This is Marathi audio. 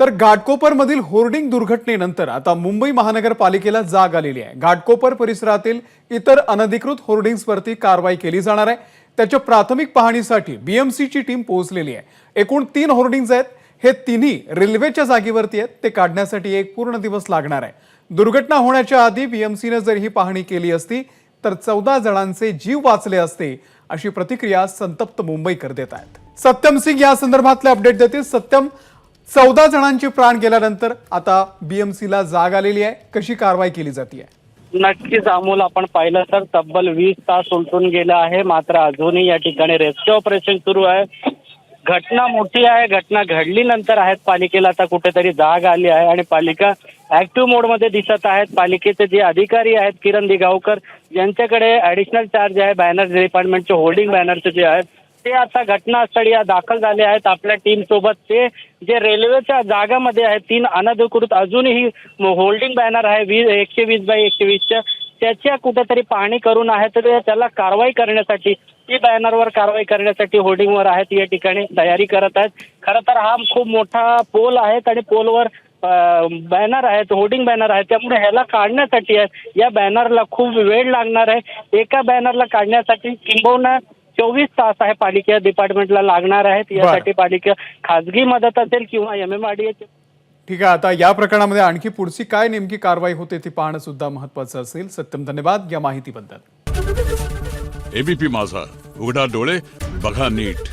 तर घाटकोपरमधील होर्डिंग दुर्घटनेनंतर आता मुंबई महानगरपालिकेला जाग आलेली आहे. घाटकोपर परिसरातील इतर अनधिकृत होर्डिंग्सवरती कारवाई केली जाणार आहे. त्याच्या प्राथमिक पाहणीसाठी बीएमसीची टीम पोहोचलेली आहे. एकूण तीन होर्डिंग्ज आहेत. हे तिन्ही रेल्वेच्या जागेवरती आहेत. ते काढण्यासाठी एक पूर्ण दिवस लागणार आहे. दुर्घटना होण्याच्या आधी बीएमसीनं जर ही पाहणी केली असती तर चौदा जणांचे जीव वाचले असते अशी प्रतिक्रिया संतप्त मुंबईकर देत आहेत. सत्यम सिंग या संदर्भातले अपडेट देतील. सत्यम चौदा जणांचे प्राण गेल्यानंतर आता बीएमसीला जाग आलेली आहे. कशी कारवाई केली जाते नक्कीच अमोल आपण पाहिलं तर तब्बल वीस तास उलटून गेलं आहे. मात्र अजूनही या ठिकाणी रेस्क्यू ऑपरेशन सुरू आहे. घटना मोठी आहे. घटना घडली नंतर आहेत पालिकेला आता कुठेतरी जाग आली आहे आणि पालिका ऍक्टिव्ह मोडमध्ये दिसत आहेत. पालिकेचे जे अधिकारी आहेत किरण दिगावकर यांच्याकडे ऍडिशनल चार्ज आहे. बॅनर डिपार्टमेंटचे होल्डिंग बॅनरचे जे आहेत ते आता घटनास्थळी दाखल झाले आहेत आपल्या टीम सोबत. ते जे रेल्वेच्या जागामध्ये आहेत तीन अनधिकृत अजूनही होल्डिंग बॅनर आहे वीस एकशे वीस बाय एकशे वीसच्या त्याच्या कुठेतरी पाहणी करून आहे तर त्याला कारवाई करण्यासाठी ती बॅनरवर कारवाई करण्यासाठी होर्डिंगवर आहेत या ठिकाणी तयारी करत आहेत. खरं तर हा खूप मोठा पोल आहे आणि पोलवर बॅनर आहेत होर्डिंग बॅनर आहेत. त्यामुळे ह्याला काढण्यासाठी आहे. या बॅनरला खूप वेळ लागणार आहे. एका बॅनरला काढण्यासाठी किंबहुना चोवीस तास आहे पालिका डिपार्टमेंटला लागणार आहेत. यासाठी पालिका खाजगी मदत असेल किंवा एम एम आर डी ठीक आहे आता या प्रकरणामध्ये आणखी पुढची काय नेमकी कारवाई होते ती पाहणं सुद्धा महत्वाचं असेल. सत्यम धन्यवाद या माहितीबद्दल. एबीपी माझा उघडा डोळे बघा नीट.